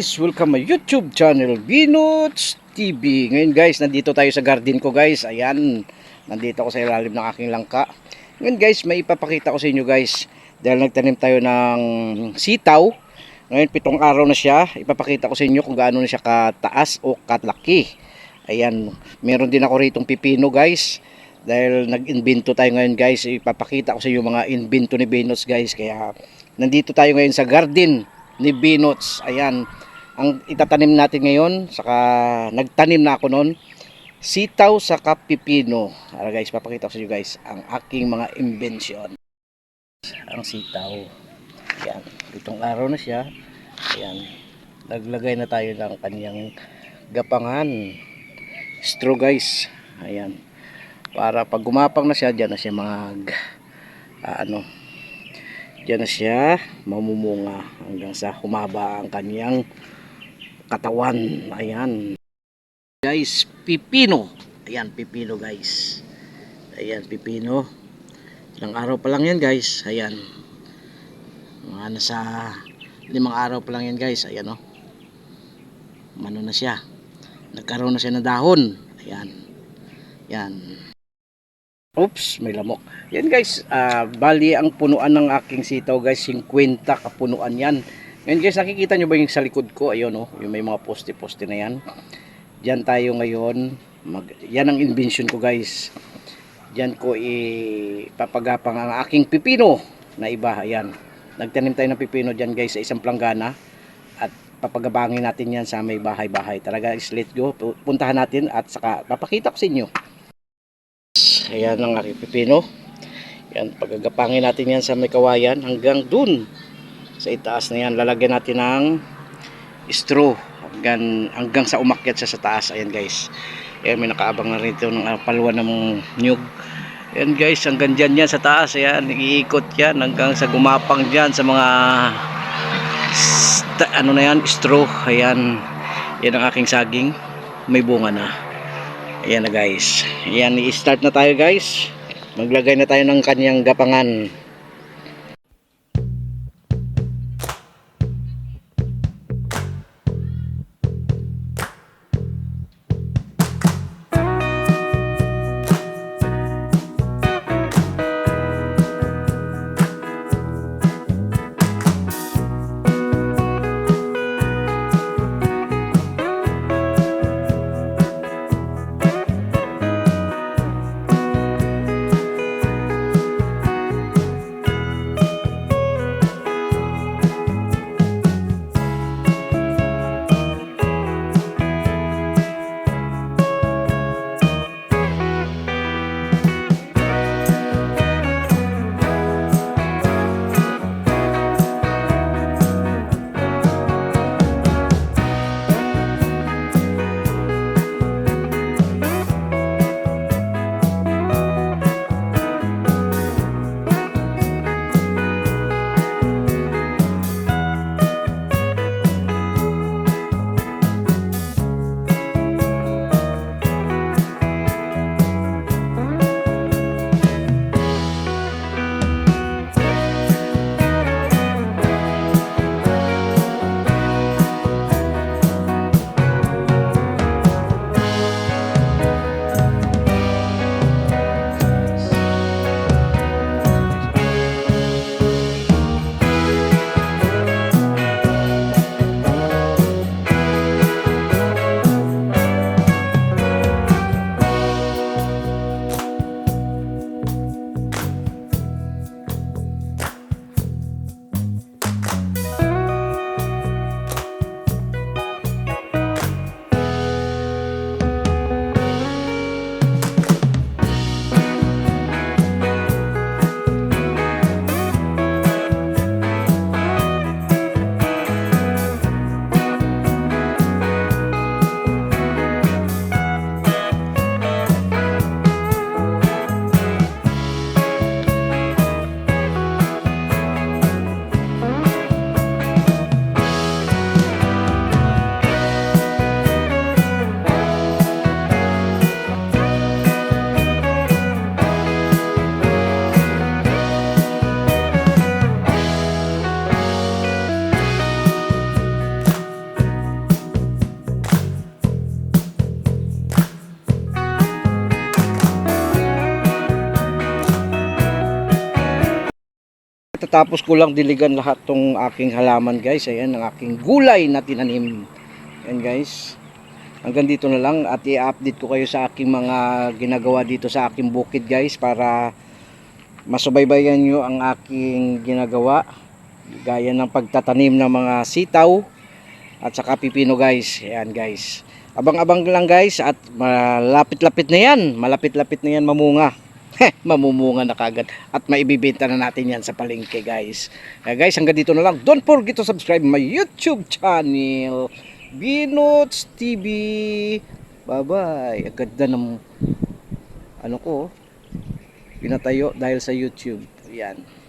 guys, welcome my YouTube channel, Binots TV. Ngayon guys, nandito tayo sa garden ko guys. Ayan, nandito ako sa ilalim ng aking langka. Ngayon guys, may ipapakita ko sa inyo guys. Dahil nagtanim tayo ng sitaw. Ngayon, pitong araw na siya. Ipapakita ko sa inyo kung gaano na siya kataas o katlaki. Ayan, meron din ako ritong pipino guys. Dahil nag-invento tayo ngayon guys, ipapakita ko sa inyo mga invento ni Binots guys. Kaya nandito tayo ngayon sa garden ni Binots. Ayan, ang itatanim natin ngayon, saka nagtanim na ako noon, sitaw sa pipino. Ara guys, papakita ko sa inyo guys ang aking mga invention. Ang sitaw. Ayan, itong araw na siya. Ayan, naglagay na tayo ng kanyang gapangan. Straw guys. Ayan. Para pag gumapang na siya, dyan na siya mag ah, ano, dyan na siya mamumunga hanggang sa humaba ang kanyang katawan. Ayan. Guys, pipino. Ayan, pipino guys. Ayan, pipino. Ilang araw pa lang yan guys. Ayan. Mga nasa limang araw pa lang yan guys. Ayan o. Oh. Mano na siya. Nagkaroon na siya ng dahon. Ayan. Yan. Oops, may lamok. Yan guys, ah, bali ang punuan ng aking sitaw guys, 50 kapunuan yan. Ngayon guys, nakikita nyo ba yung sa likod ko? Ayun oh, yung may mga poste-poste na yan. Diyan tayo ngayon. Mag, yan ang invention ko guys. Diyan ko ipapagapang ang aking pipino na iba. Ayan. Nagtanim tayo ng pipino diyan guys sa isang planggana. At papagabangin natin yan sa may bahay-bahay. Tara guys, let's go. Puntahan natin at saka papakita ko sa inyo. Ayan ang aking pipino. Yan, pagagapangin natin yan sa may kawayan hanggang dun sa itaas na yan. Lalagyan natin ng straw hanggang, hanggang sa umakyat siya sa taas. Ayan guys. Ayan, may nakaabang na rito ng uh, paluan ng nyug. Ayan guys, hanggang dyan yan sa taas. Ayan, iikot yan hanggang sa gumapang dyan sa mga ano na yan, straw. Ayan, yan ang aking saging. May bunga na. Ayan na guys. Ayan, i-start na tayo guys. Maglagay na tayo ng kanyang gapangan. Tatapos ko lang diligan lahat tong aking halaman guys. Ayan ang aking gulay na tinanim. Ayan guys. Hanggang dito na lang at i-update ko kayo sa aking mga ginagawa dito sa aking bukid guys para masubaybayan nyo ang aking ginagawa gaya ng pagtatanim ng mga sitaw at saka pipino guys ayan guys abang-abang lang guys at malapit-lapit na yan malapit-lapit na yan mamunga mamumunga na kagad. At maibibenta na natin yan sa palengke guys. Kaya guys hanggang dito na lang. Don't forget to subscribe my youtube channel Binots TV bye bye ang ganda ng ano ko pinatayo dahil sa youtube. Yan